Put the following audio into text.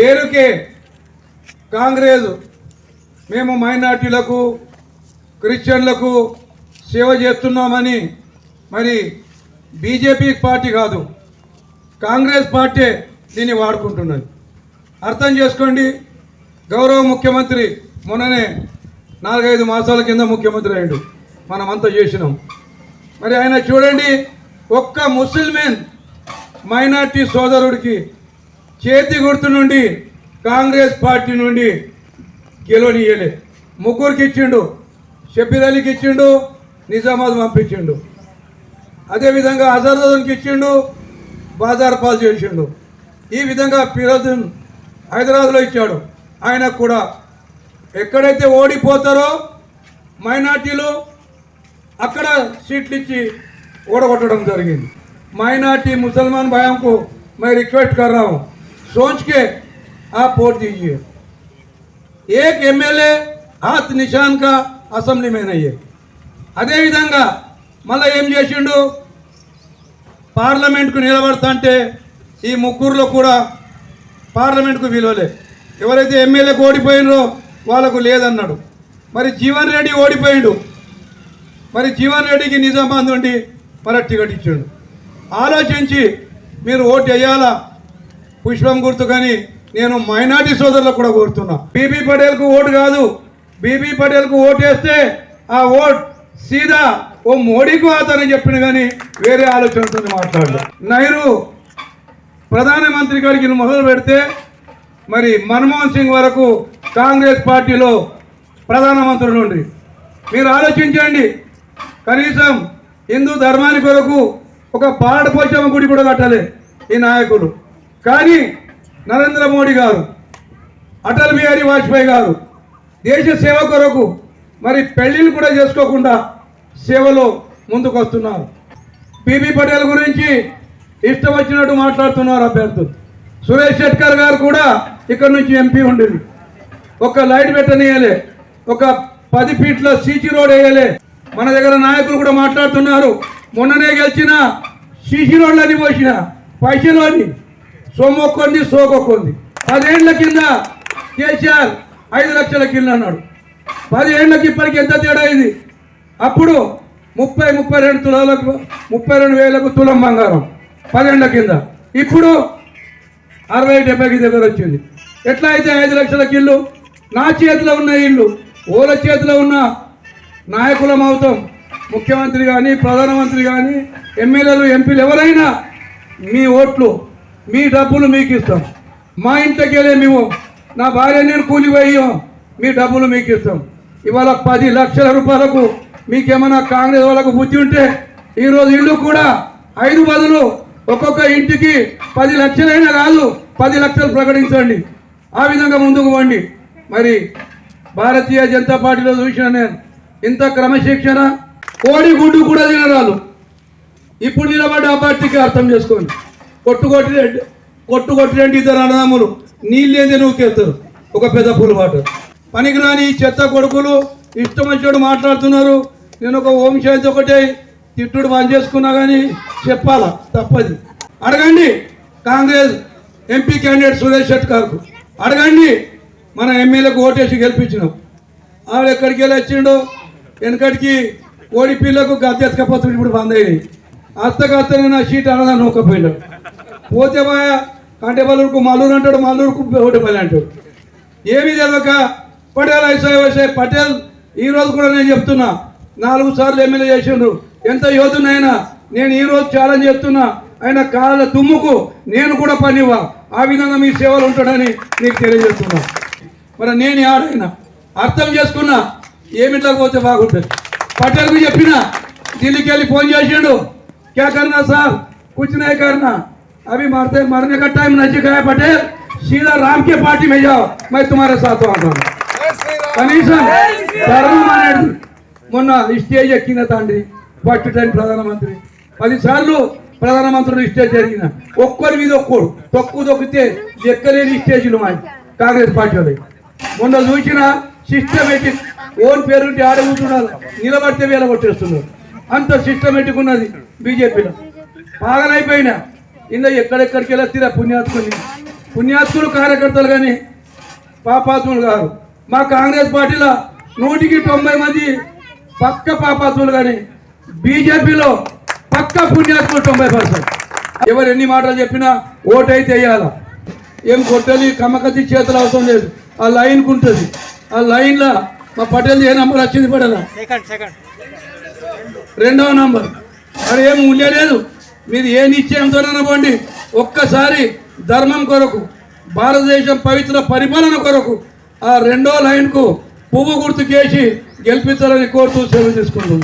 పేరుకే కాంగ్రెస్ మేము మైనార్టీలకు క్రిస్టియన్లకు సేవ చేస్తున్నామని మరి బీజేపీ పార్టీ కాదు కాంగ్రెస్ పార్టీ దీన్ని వాడుకుంటున్నది. అర్థం చేసుకోండి గౌరవ ముఖ్యమంత్రి మొన్ననే నాలుగైదు మాసాల కింద ముఖ్యమంత్రి అయ్యాడు. మనమంతా చేసినాం. మరి ఆయన చూడండి ఒక్క ముస్లిమేన్ మైనార్టీ సోదరుడికి చేతి గుర్తు నుండి కాంగ్రెస్ పార్టీ నుండి గెలవనియలే ముగ్గురికి ఇచ్చిండు షబీర్ అలీకి ఇచ్చిండు నిజామాబాద్ పంపించిండు. అదేవిధంగా అజారుద్దీన్కి ఇచ్చిండు బాజార్ పాల్ చేసిండు. ఈ విధంగా ఫిరోజున్ హైదరాబాద్లో ఇచ్చాడు. ఆయన కూడా ఎక్కడైతే ఓడిపోతారో మైనార్టీలు అక్కడ సీట్లు ఇచ్చి ఓడగొట్టడం జరిగింది. మైనార్టీ ముసల్మాన్ భయంకు మరి రిక్వెస్ట్ కర్రాము सोच के आप वोट दीजिए एक एमएलए हाथ निशान का అసెంబ్లీ में नहीं है అదేవిధంగా మళ్ళీ ఏం చేసిండు పార్లమెంట్కు నిలబడతా అంటే ఈ ముగ్గురులో కూడా పార్లమెంట్కు విలువలే ఎవరైతే ఎమ్మెల్యేకు ఓడిపోయినరో వాళ్ళకు లేదన్నాడు మరి జీవన్ రెడ్డి ఓడిపోయిండు మరి జీవన్ రెడ్డికి నిజామాబాద్ నుండి మరి టికెట్ ఇచ్చాడు ఆలోచించి మీరు ఓటు వేయాలా పుష్పం గుర్తు కానీ నేను మైనార్టీ సోదరులకు కూడా కోరుతున్నా. బీబీ పటేల్కు ఓటు కాదు. బీబీ పటేల్కు ఓటు వేస్తే ఆ ఓట్ సీదా ఓ మోడీకు ఆతని చెప్పిన కానీ వేరే ఆలోచనతో మాట్లాడలేదు నెహ్రూ ప్రధానమంత్రి గారికి మొదలు పెడితే మరి మన్మోహన్ సింగ్ వరకు కాంగ్రెస్ పార్టీలో ప్రధానమంత్రులు ఉండి. మీరు ఆలోచించండి. కనీసం హిందూ ధర్మాని కొరకు ఒక పాడపోచమ్మ గుడి కూడా కట్టాలి ఈ నాయకులు. కానీ నరేంద్ర మోడీ గారు అటల్ బిహారీ వాజ్పేయి గారు దేశ సేవ కొరకు మరి పెళ్ళిళ్ళు కూడా చేసుకోకుండా సేవలో ముందుకు వస్తున్నారు బీబీ పటేల్ గురించి ఇష్టం వచ్చినట్టు మాట్లాడుతున్నారు అభ్యర్థులు. సురేష్ షెట్కర్ గారు కూడా ఇక్కడ నుంచి ఎంపీ ఉండేది. ఒక లైట్ పెట్టనీయలే ఒక పది ఫీట్ల సీసీ రోడ్ వేయలే. మన దగ్గర నాయకులు కూడా మాట్లాడుతున్నారు. మొన్ననే గెలిచిన సీసీ రోడ్లని పోసిన పైసలు అని. సొమ్మొక్కొంది సోకొక్కొంది పదేళ్ళ కింద కేసీఆర్ ఐదు లక్షల కింద అన్నాడు. పది ఇప్పటికి ఎంత తేడా ఇది? అప్పుడు ముప్పై ముప్పై రెండు తులాలకు ముప్పై రెండు వేలకు తులం బంగారం పదేళ్ళ కింద. ఇప్పుడు అరవై డెబ్బైకి దగ్గర వచ్చింది. ఎట్లా అయితే ఐదు లక్షల ఇల్లు నా చేతిలో ఉన్న ఇల్లు ఓల చేతిలో ఉన్న నాయకులం అవుతాం. ముఖ్యమంత్రి కానీ ప్రధానమంత్రి కానీ ఎమ్మెల్యేలు ఎంపీలు ఎవరైనా మీ ఓట్లు మీ డబ్బులు మీకు ఇస్తాం మా ఇంటికి వెళ్ళే మేము నా భార్య నేను కూలిపోయాం మీ డబ్బులు మీకు ఇస్తాం ఇవాళ పది లక్షల రూపాయలకు మీకేమైనా కాంగ్రెస్ వాళ్ళకు బుద్ధి ఉంటే ఈరోజు ఇల్లు కూడా ఐదు బదులు ఒక్కొక్క ఇంటికి పది లక్షలైనా కాదు పది లక్షలు ప్రకటించండి. ఆ విధంగా ముందుకు పోండి. మరి భారతీయ జనతా పార్టీలో చూసిన నేను ఇంత క్రమశిక్షణ కోడి గుడ్డు కూడా తినరాలు ఇప్పుడు నిలబడ్డ అభ్యర్థికి అర్థం చేసుకోండి. కొట్టు కొట్టి కొట్టు కొట్టిరెండి ఇద్దరు అన్నదమ్ములు నీళ్ళేంది నూకెళ్తారు ఒక పెద్ద పులిపాటు పనికిరాని ఈ చెత్త కొడుకులు ఇష్టం వచ్చినట్టు మాట్లాడుతున్నారు. నేను ఒక ఓం శాంతి ఒకటే తిట్టుడు బంద్ చేసుకున్నా కానీ చెప్పాలా? తప్పది. అడగండి కాంగ్రెస్ ఎంపీ క్యాండిడేట్ సురేష్ షెట్కర్కు అడగండి మన ఎమ్మెల్యేకు ఓటేసి గెలిపించినాం. ఆవిడ ఎక్కడికి వెళ్ళి వచ్చిండో? వెనకటికి ఓడి పిల్లకు గద్దె ఎత్తుకపోతుంది ఇప్పుడు బంద్ అయ్యి అత్తకు అత్తనే నా సీట్ అనదా నూకపోయినాడు పోతే కంటే కంటేపల్లూరుకు మల్లూరు అంటాడు మల్లూరుకు పని అంటాడు. ఏమీ తెలియక పటేల్ ఐసే పటేల్ ఈ రోజు కూడా నేను చెప్తున్నా నాలుగు సార్లు ఎమ్మెల్యే చేసిండు. ఎంత యోధునైనా నేను ఈ రోజు ఛాలెంజ్ చెప్తున్నా ఆయన కాళ్ళ దుమ్ముకు నేను కూడా పనివ్వా. ఆ విధంగా మీ సేవలు ఉంటాడని నీకు తెలియజేస్తున్నా. మరి నేను ఆడైనా అర్థం చేసుకున్నా ఏమిట్లా పోతే బాగుంటుంది. పటేల్కి చెప్పిన ఢిల్లీకి వెళ్ళి ఫోన్ చేసిండు క్యా సార్ కూర్చునే కారణ अभी मरते मरने का टाइम नजदीक है पटेल सीधा राम के पार्टी में जाओ मैं तुम्हारे साथ आता हूँ కనీసం ధర్మం అనేది మొన్న స్టేజ్ ఎక్కిన తండ్రి ఫస్ట్ టైం ప్రధానమంత్రి పదిసార్లు ప్రధానమంత్రులు స్టేజ్ జరిగిన ఒక్కరి మీద ఒక్కడు తొక్కు తొక్కితే ఎక్కలేని స్టేజ్లు మాది కాంగ్రెస్ పార్టీ వాళ్ళవి. మొన్న చూసిన సిస్టమేటిక్ ఓన్ పేరుంటే ఆడ కూర్చున్నారు నిలబడితే వేల కొట్టేస్తున్నారు అంత సిస్టమేటిక్ ఉన్నది బీజేపీలో పాగలైపోయినా ఇందా ఎక్కడెక్కడికి వెళ్ళొచ్చిరా పుణ్యాత్మని పుణ్యాత్ములు కార్యకర్తలు కానీ పాపాత్ములు కాదు. మా కాంగ్రెస్ పార్టీలో నూటికి తొంభై మంది పక్క పాపాత్ములు కానీ బీజేపీలో పక్క పుణ్యాత్ములు తొంభై పర్సెంట్. ఎవరు ఎన్ని మాటలు చెప్పినా ఓటైతే వేయాల? ఏం కొట్టలి కమ్మకత్తి చేతులు అవసరం లేదు. ఆ లైన్కి ఉంటుంది ఆ లైన్లో మా పటేల్ ఏ నంబర్ వచ్చింది సెకండ్ రెండవ నంబర్. మరి ఏం ఉండలేదు మీరు ఏ నిశ్చయంతోనైనా పోండి. ఒక్కసారి ధర్మం కొరకు భారతదేశం పవిత్ర పరిపాలన కొరకు ఆ రెండో లైన్కు పువ్వు గుర్తుకేసి గెలిపించాలని కోరుతూ సెలవు తీసుకుంటున్నాను.